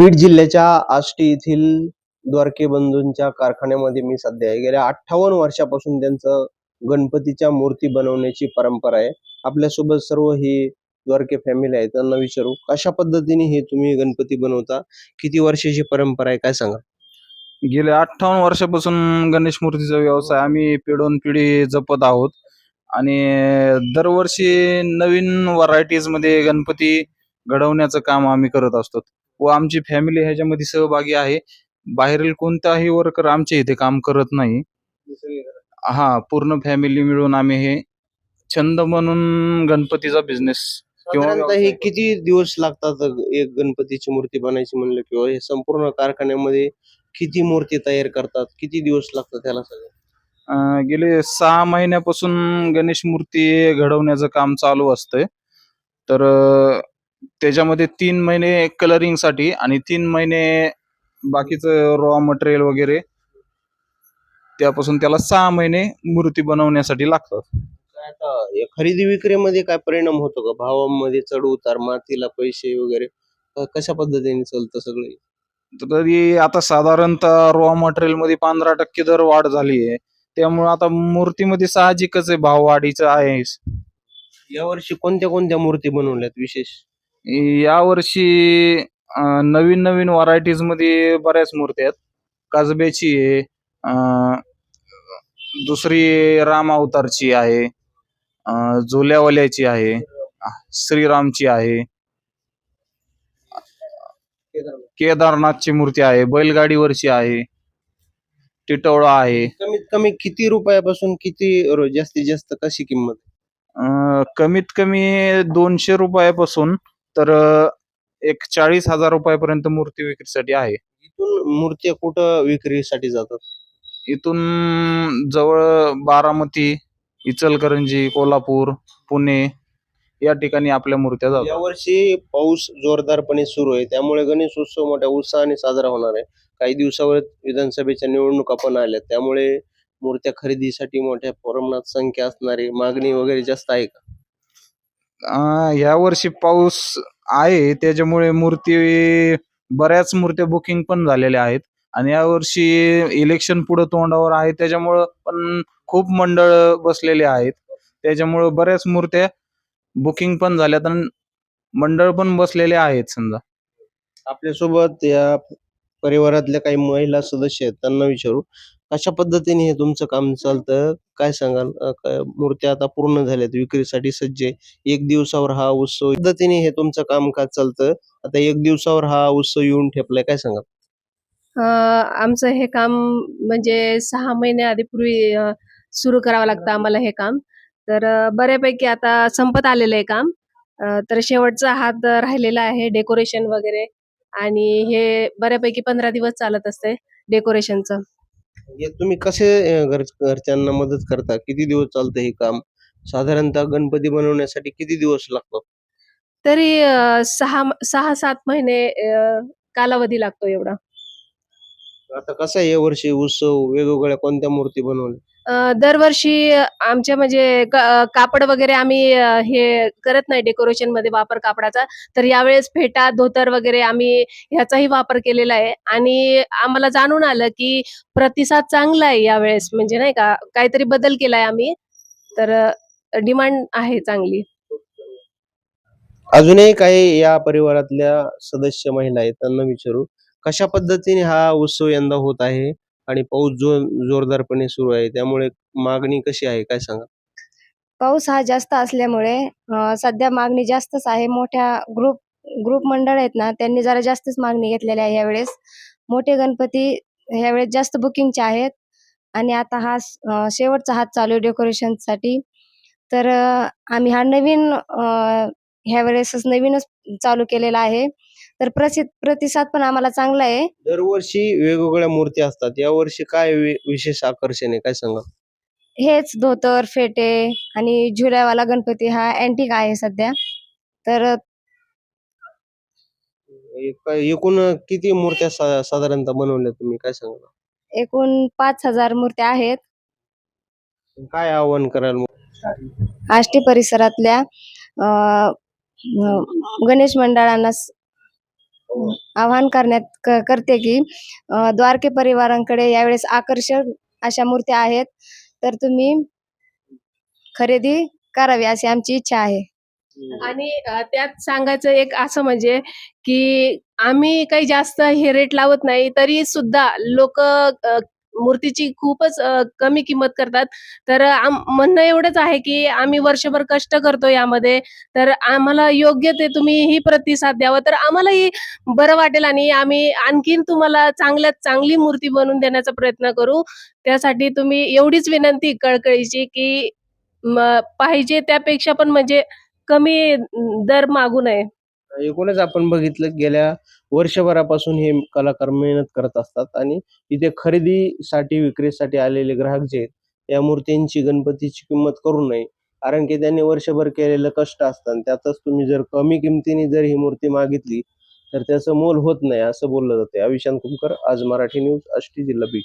बीड जिल्ह्याच्या आष्टी येथील द्वारके बंधूंच्या कारखान्यामध्ये मी सध्या आहे. गेल्या अठ्ठावन्न वर्षापासून त्यांचं गणपतीच्या मूर्ती बनवण्याची परंपरा आहे. आपल्यासोबत सर्व ही द्वारके फॅमिली आहे त्यांना विचारू कशा पद्धतीने हे तुम्ही गणपती बनवता? किती वर्षाची परंपरा आहे? काय सांगा? गेल्या अठ्ठावन्न वर्षापासून गणेश मूर्तीचा व्यवसाय आम्ही पिढोन पिढी जपत आहोत. आणि दरवर्षी नवीन व्हरायटीजमध्ये गणपती घडवण्याचं काम आम्ही करत असतो. व आमची फॅमिली ह्याच्यामध्ये सहभागी आहे. बाहेरील कोणताही वर्कर आमच्या इथे काम करत नाही. हा पूर्ण फॅमिली मिळून आम्ही हे छंद म्हणून गणपतीचा बिझनेस किंवा साधारणतः हे किती दिवस लागतात एक गणपतीची मूर्ती बनायची म्हणलं किंवा हे संपूर्ण कारखान्यामध्ये किती मूर्ती तयार करतात? किती दिवस लागतात त्याला सगळं? अं, गेले सहा महिन्यापासून गणेश मूर्ती घडवण्याचं काम चालू असतंय. तर अं, त्याच्यामध्ये तीन महिने कलरिंगसाठी आणि तीन महिने बाकीचं रॉ मटेरियल वगैरे त्यापासून त्याला सहा महिने मूर्ती बनवण्यासाठी लागतात. काय आता या खरेदी विक्रीमध्ये काय परिणाम होतो का? भावामध्ये चढ उतार मातीला पैसे वगैरे कशा पद्धतीने चालतं सगळं? तरी आता साधारणतः रॉ मटेरियलमध्ये पंधरा टक्के दर वाढ झाली आहे. त्यामुळे आता मूर्तीमध्ये साहजिकच आहे भाव वाढीचं आहे यावर्षी कोणत्या कोणत्या मूर्ती बनवल्यात विशेष? यावर्षी अं, नवीन नवीन व्हरायटीजमध्ये बऱ्याच मूर्ती आहेत. काजब्याची आहे अं, दुसरी राम अवतारची आहे अं, झोल्यावाल्याची आहे श्रीरामची आहे. केदारनाथची मूर्ती आहे बैलगाडीवरची आहे टिटवळा आहे. कमीत कमी किती रुपयापासून किती रो- जास्तीत जास्त कशी किंमत? अं, कमीत कमी दोनशे रुपयापासून तर एक चाळीस हजार रुपयापर्यंत मूर्ती विक्रीसाठी आहे. इथून मूर्त्या कुठं विक्रीसाठी जातात? इथून जवळ बारामती इचलकरंजी कोल्हापूर पुणे या ठिकाणी आपल्या मूर्त्या जातात. यावर्षी पाऊस जोरदारपणे सुरू आहे. त्यामुळे गणेश उत्सव मोठ्या उत्साहाने साजरा होणार आहे. काही दिवसावर विधानसभेच्या निवडणुका पण आल्या त्यामुळे मूर्त्या खरेदीसाठी मोठ्या प्रमाणात संख्या असणारी मागणी वगैरे जास्त आहे का? ह्या या वर्षी पाऊस आहे त्याच्यामुळे मूर्ती बऱ्याच मूर्त्या बुकिंग पण झालेल्या आहेत. आणि यावर्षी इलेक्शन पुढे तोंडावर आहे त्याच्यामुळं पण खूप मंडळ बसलेले आहेत. त्याच्यामुळं बऱ्याच मूर्त्या बुकिंग पण झाल्यात आणि मंडळ पण बसलेले आहेत समजा. आपल्यासोबत या परिवारातल्या काही महिला सदस्य आहेत त्यांना विचारू. कशा पद्धतीने हे तुमचं काम चालतं? काय सांगाल? काय- मूर्त्या आता पूर्ण झाल्यात विक्रीसाठी सज्ज आहे. एक दिवसावर हा उत्सव पद्धतीने हे तुमचं कामकाज चालतं. आता एक दिवसावर हा उत्सव येऊन ठेपलाय काय सांगाल? आमचं हे काम म्हणजे सहा महिने आधीपूर्वी सुरू करावं लागतं आम्हाला हे काम. तर बऱ्यापैकी आता संपत आलेलं आहे काम. तर शेवटचा हात राहिलेला आहे डेकोरेशन वगैरे. आणि हे बऱ्यापैकी पंधरा दिवस चालत असते डेकोरेशनचं. हे तुम्ही कसे अं, घर घरच्यांना मदत करता? किती दिवस चालतं हे काम? साधारणतः गणपती बनवण्यासाठी किती दिवस लागतो? तरी अं, सहा सहा सात महिने अं, कालावधी लागतो एवढा. आता कसं आहे वर्षी उत्सव वेगवेगळ्या कोणत्या मूर्ती बनवल्या? दरवर्षी आमच्या म्हणजे कापड वगैरे आम्ही हे करत नाही डेकोरेशनमध्ये वापर कापडाचा. तर यावेळेस फेटा धोतर वगैरे आम्ही ह्याचाही वापर केलेला आहे. आणि आम्हाला जाणून आलं की प्रतिसाद चांगला आहे यावेळेस. म्हणजे नाही का काहीतरी बदल केलाय आम्ही. तर डिमांड आहे चांगली. अजूनही काही या परिवारातल्या सदस्य महिला आहेत त्यांना विचारू कशा पद्धतीने हा उत्सव यंदा होत आहे? आणि पाऊस जो जोरदारपणे सुरू आहे. त्यामुळे मागणी कशी आहे? काय सांगा पाऊस हा जास्त असल्यामुळे अं, सध्या मागणी जास्तच आहे. मोठ्या ग्रुप ग्रुप मंडळ आहेत ना त्यांनी जरा जास्तच मागणी घेतलेली आहे यावेळेस. मोठे गणपती यावेळेस जास्त बुकिंगचे आहेत. आणि आता हा स- अं, शेवटचा हात चालू आहे डेकोरेशनसाठी. तर अं, आम्ही हा नवीन अं, ह्या वेळेसच नवीनच चालू केलेला आहे. तर प्रसि प्रतिसाद पण आम्हाला चांगला आहे. दरवर्षी वेगवेगळ्या मूर्ती असतात. यावर्षी काय वि- विशेष आकर्षण आहे? काय सांगा हेच धोतर फेटे आणि झुल्यावाला गणपती हा अँटिक आहे सध्या. तर एक- एकूण किती मूर्त्या सा- साधारणतः बनवल्या तुम्ही? काय सांगा एकूण पाच हजार मूर्त्या आहेत. काय आव्हान कराल आष्टी परिसरातल्या अ, अ, गणेश मंडळांना स- आवाहन करण्यात करते की द्वारके परिवारांकडे यावेळेस आकर्षक अशा मूर्त्या आहेत. तर तुम्ही खरेदी करावी अशी आमची इच्छा आहे. आणि त्यात सांगायचं एक असं म्हणजे की आम्ही काही जास्त हे रेट लावत नाही तरी सुद्धा लोक मूर्तीची खूपच कमी किंमत करतात. तर म्हणणं एवढंच आहे की आम्ही वर्षभर कष्ट करतो यामध्ये. तर आम्हाला योग्य ते तुम्ही ही प्रतिसाद द्यावा. तर आम्हालाही बरं वाटेल आणि आम्ही आणखीन तुम्हाला चांगल्यात चांगली मूर्ती बनवून देण्याचा प्रयत्न करू. त्यासाठी तुम्ही एवढीच विनंती कळकळीची की पाहिजे त्यापेक्षा पण म्हणजे कमी दर मागू नये. एकूणच आपण बघितलं गेल्या वर्षभरापासून हे कलाकार मेहनत करत असतात आणि इथे खरेदीसाठी विक्रीसाठी आलेले ग्राहक जे आहेत या मूर्तींची गणपतीची किंमत करू नये. कारण की त्यांनी वर्षभर केलेलं कष्ट असतात आणि त्यातच तुम्ही जर कमी किमतीने जर ही मूर्ती मागितली तर त्याचं मोल होत नाही असं बोललं जाते. अविशांत कुमकर आज मराठी न्यूज आष्टी जिल्हा बीड.